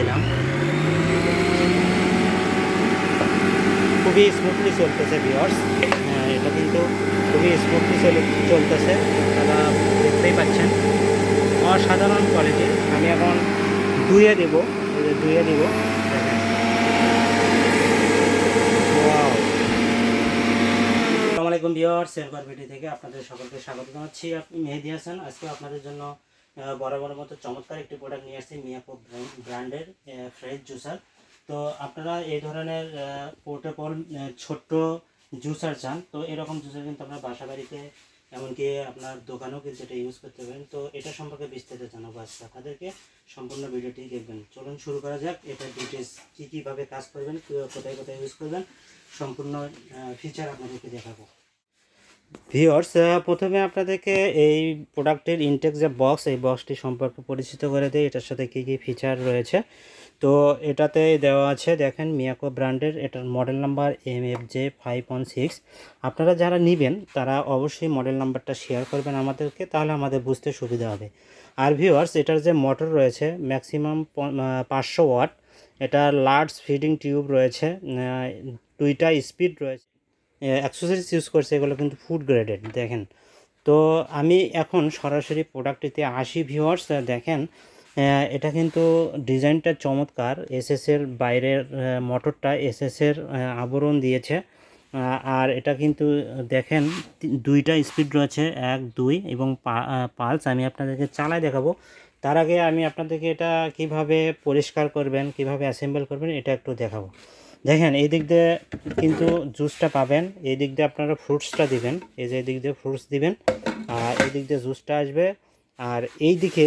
দিলাম। খুবই স্মুথলি চলতেছে ভিওর্স এটা কিন্তু খুবই স্মুথলি চলে চলতেছে। আপনারা দেখতেই পাচ্ছেন। অসাধারণ কোয়ালিটি আমি এখন ধুয়ে দেব। ধুয়ে দেব। আসসালামু আলাইকুম ভিওর সেলভার ভিডি থেকে আপনাদের সকলকে স্বাগত জানাচ্ছি। আপনি মেহেদি হাসান। আজকে আপনাদের জন্য আহ, বরাবরের মতো চমৎকার একটি প্রোডাক্ট নিয়ে আসছি মিয়াকো ব্র্যান্ডের ফ্রেশ জুসার তো আপনারা এই ধরনের পোর্টেবল ছোট্ট জুসার চান তো এরকম জুসার কিন্তু আপনার বাসা বাড়িতে এমনকি আপনার দোকানেও কিন্তু এটা ইউজ করতে পারেন। তো এটা সম্পর্কে বিস্তারিত জানাব আজকে আপনাদেরকে। সম্পূর্ণ ভিডিওটি দেখবেন। চলুন শুরু করা যাক। এটা ডিটেলস কী কীভাবে কাজ করবেন কোথায় কোথায় ইউজ করবেন সম্পূর্ণ ফিচার আপনাদেরকে দেখাবো। ভিওর্স প্রথমে আপনাদেরকে এই প্রোডাক্টের ইনটেক যে বক্স, এই বক্সটি সম্পর্কে পরিচিত করে দিই। এটার সাথে কী কী ফিচার রয়েছে? তো এটাতে দেওয়া আছে, দেখেন মিয়াকো ব্র্যান্ডের এটার model number M F J five one six আপনারা যারা নেবেন, তারা অবশ্যই মডেল নাম্বারটা শেয়ার করবেন আমাদেরকে, তাহলে আমাদের বুঝতে সুবিধা হবে। আর ভিওয়ার্স এটার যে মোটর রয়েছে ম্যাক্সিমাম পাঁচশো ওয়াট এটা লার্জ ফিডিং টিউব রয়েছে দুইটা স্পিড রয়েছে। অ্যাক্সেসরিজ ইউজ করছে, এগুলো কিন্তু ফুড গ্রেডেড দেখেন। তো আমি এখন সরাসরি প্রোডাক্টটিতে আসি ভিউয়ার্স দেখেন এটা কিন্তু ডিজাইনটা চমৎকার এসএসের বাইরের মোটরটা এসএসের আবরণ দিয়েছে। আর এটা কিন্তু, দেখেন দুইটা স্পিড রয়েছে, এক, দুই, এবং পালস আমি আপনাদেরকে চালায় দেখাবো। তার আগে আমি আপনাদেরকে এটা কীভাবে পরিষ্কার করবেন, কীভাবে অ্যাসেম্বল করবেন, এটা একটু দেখাবো। দেখেন, এই দিক দিয়ে কিন্তু জুসটা পাবেন, এই দিক দিয়ে আপনারা ফ্রুটসটা দিবেন, এই যে এই দিক দিয়ে ফ্রুটস দিবেন, আর এই দিক দিয়ে জুসটা আসবে। আর এই দিকে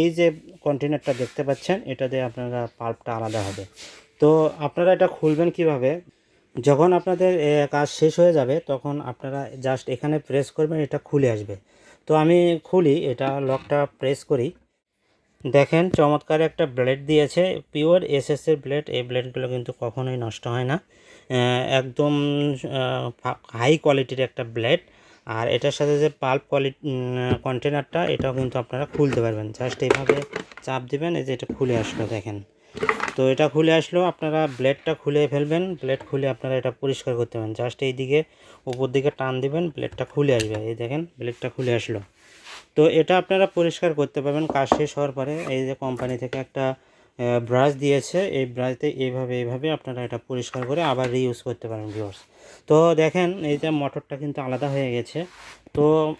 এই যে কন্টেনারটা দেখতে পাচ্ছেন, এটা দিয়ে আপনারা পাল্পটা আলাদা হবে। তো আপনারা এটা খুলবেন কীভাবে? যখন আপনাদের কাজ শেষ হয়ে যাবে, তখন আপনারা জাস্ট এখানে প্রেস করবেন, এটা খুলে আসবে। তো আমি খুলি, এটা লকটা প্রেস করি। দেখেন, চমৎকার একটা ব্লেড দিয়েছে। পিওর এসএসের ব্লেড এই ব্লেডগুলো কিন্তু কখনোই নষ্ট হয় না। একদম হাই কোয়ালিটির একটা ব্লেড আর এটার সাথে যে পাল্প কোয়ালিটি কন্টেনারটা এটাও কিন্তু আপনারা খুলতে পারবেন। জাস্ট এইভাবে চাপ দিবেন, এই যে এটা খুলে আসলো, দেখেন। তো এটা খুলে আসলো, আপনারা ব্লেডটা খুলে ফেলবেন। ব্লেড খুলে আপনারা এটা পরিষ্কার করতে পারেন জাস্ট এই দিকে উপর দিকে টান দিবেন ব্লেডটা খুলে আসবে। এই দেখেন ব্লেডটা খুলে আসলো। তো এটা আপনারা পরিষ্কার করতে পারবেন, কাজ শেষ হওয়ার পরে। এই যে কোম্পানি থেকে একটা ব্রাশ দিয়েছে, এই ব্রাশতে এইভাবে এইভাবে আপনারা এটা পরিষ্কার করে আবার রিইউজ করতে পারেন ভিউয়ার্স তো দেখেন, এই যে মোটরটা কিন্তু আলাদা হয়ে গেছে। তো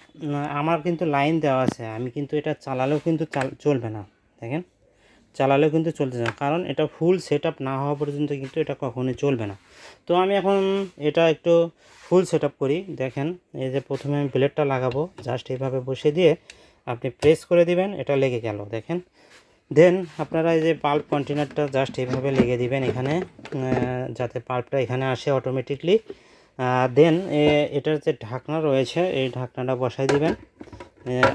আমার কিন্তু লাইন দেওয়া আছে, আমি কিন্তু এটা চালালেও কিন্তু চাল- চলবে না, দেখেন। চালালেও কিন্তু চলতে না। কারণ এটা ফুল সেট না হওয়া পর্যন্ত কিন্তু এটা কখনোই চলবে না। তো আমি এখন এটা একটু ফুল সেট করি। দেখেন, এই যে প্রথমে আমি প্লেটটা লাগাবো জাস্ট এইভাবে বসে দিয়ে আপনি প্রেস করে দিবেন, এটা লেগে গেল। দেখেন দেন আপনারা এই যে পাল্প কন্টেনারটা জাস্ট এইভাবে লেগে দিবেন এখানে যাতে পাল্পটা এখানে আসে অটোমেটিকলি দেন এটার যে ঢাকনা রয়েছে, এই ঢাকনাটা বসাই দিবেন।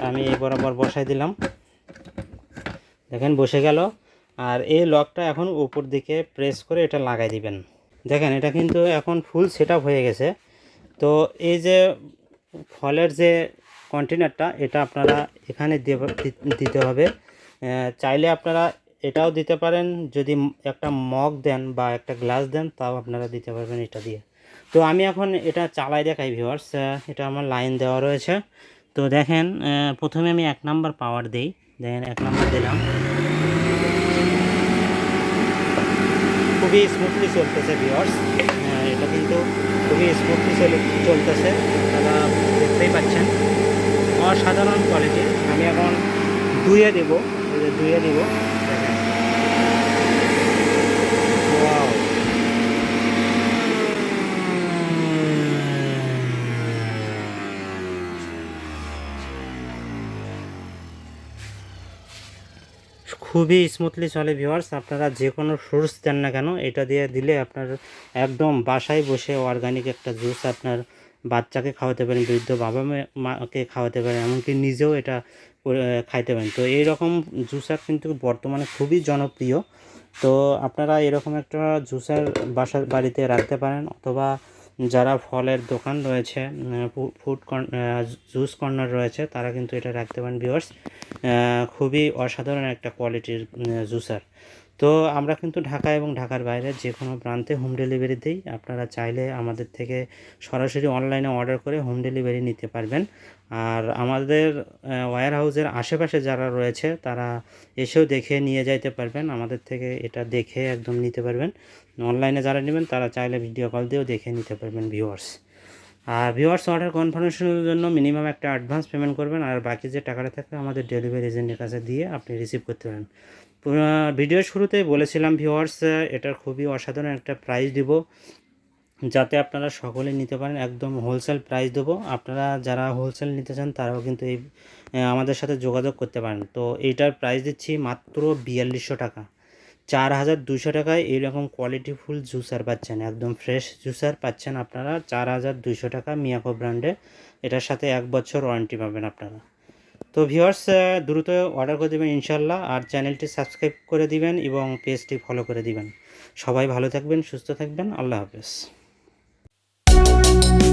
আমি এই বরাবর বসাই দিলাম। দেখেন, বসে গেল। আর এই লকটা এখন উপর দিকে প্রেস করে এটা লাগাই দিবেন। দেখেন, এটা কিন্তু এখন ফুল সেট হয়ে গেছে। তো এই যে ফলের যে কন্টেনারটা এটা আপনারা এখানে দিতে হবে। চাইলে আপনারা এটাও দিতে পারেন। যদি একটা মগ দেন বা একটা গ্লাস দেন, তাও আপনারা দিতে পারবেন এটা দিয়ে। তো আমি এখন এটা চালাই দেখাই ভিউয়ার্স এটা আমার লাইন দেওয়া রয়েছে। তো দেখেন প্রথমে আমি এক নাম্বার পাওয়ার দিই। দেখেন এক নাম্বার দিলাম। খুবই স্মুথলি চলতেছে ভিওর্স এটা কিন্তু খুবই স্মুথলি চলে, চলতেছে। তারা দেখতেই পাচ্ছেন। অসাধারণ কোয়ালিটির আমি এখন ধুয়ে দেবো ধুয়ে দেব। দেখেন। খুবই স্মুথলি চলে ভিওয়ার্স আপনারা যে কোনো ফ্রুটস দেন না কেন, এটা দিয়ে দিলে আপনার একদম বাসায় বসে অর্গানিক একটা জুস আপনার বাচ্চাকে খাওয়াতে পারেন, বৃদ্ধ বাবা মাকে খাওয়াতে পারেন, এমনকি নিজেও এটা খাইতে পারেন। তো এই রকম জুসার কিন্তু বর্তমানে খুবই জনপ্রিয়। তো আপনারা এরকম একটা জুসার বাসার বাড়িতে রাখতে পারেন, অথবা যারা ফলের দোকান রয়েছে ফুড জুস কর্নার রয়েছে, তারা কিন্তু এটা রাখতে পারেন ভিওর্স খুবই অসাধারণ একটা কোয়ালিটির জুসার তো আমরা কিন্তু ঢাকা এবং ঢাকার বাইরে যে কোনো প্রান্তে হোম ডেলিভারি দিই। আপনারা চাইলে আমাদের থেকে সরাসরি অনলাইনে অর্ডার করে হোম ডেলিভারি নিতে পারবেন। আর আমাদের ওয়্যার হাউসের আশেপাশে যারা রয়েছে, তারা এসেও দেখে নিয়ে যাইতে পারবেন। আমাদের থেকে এটা দেখে একদম নিতে পারবেন। অনলাইনে যারা নেবেন, তারা চাইলে ভিডিও কল দিয়েও দেখে নিতে পারবেন ভিউয়ার্স আর ভিউয়ার্স অর্ডার কনফার্মেশনের জন্য মিনিমাম একটা অ্যাডভান্স পেমেন্ট করবেন, আর বাকি যে টাকাটা থাকবে আমাদের ডেলিভারি এজেন্টের কাছে দিয়ে আপনি রিসিভ করতে পারেন পুরো- ভিডিওর শুরুতেই বলেছিলাম ভিউয়ার্স এটার খুবই অসাধারণ একটা প্রাইস দিব। যাতে আপনারা সকলে নিতে পারেন, একদম হোলসেল প্রাইস দেবো। আপনারা যারা হোলসেল নিতে চান, তারাও কিন্তু এই আমাদের সাথে যোগাযোগ করতে পারেন। তো এইটার প্রাইস দিচ্ছি মাত্র বিয়াল্লিশশো টাকা। চার হাজার দুশো টাকায় এইরকম কোয়ালিটিফুল জুসার পাচ্ছেন, একদম ফ্রেশ জুসার পাচ্ছেন আপনারা। চার হাজার দুশো টাকা মিয়াকো ব্র্যান্ডে এটার সাথে এক বছর ওয়ারেন্টি পাবেন আপনারা। তো ভিউয়ার্স দ্রুত অর্ডার করে দেবেন ইনশাল্লাহ, আর চ্যানেলটি সাবস্ক্রাইব করে দিবেন এবং পেজটি ফলো করে দিবেন। সবাই ভালো থাকবেন, সুস্থ থাকবেন। আল্লাহ হাফেজ। thank you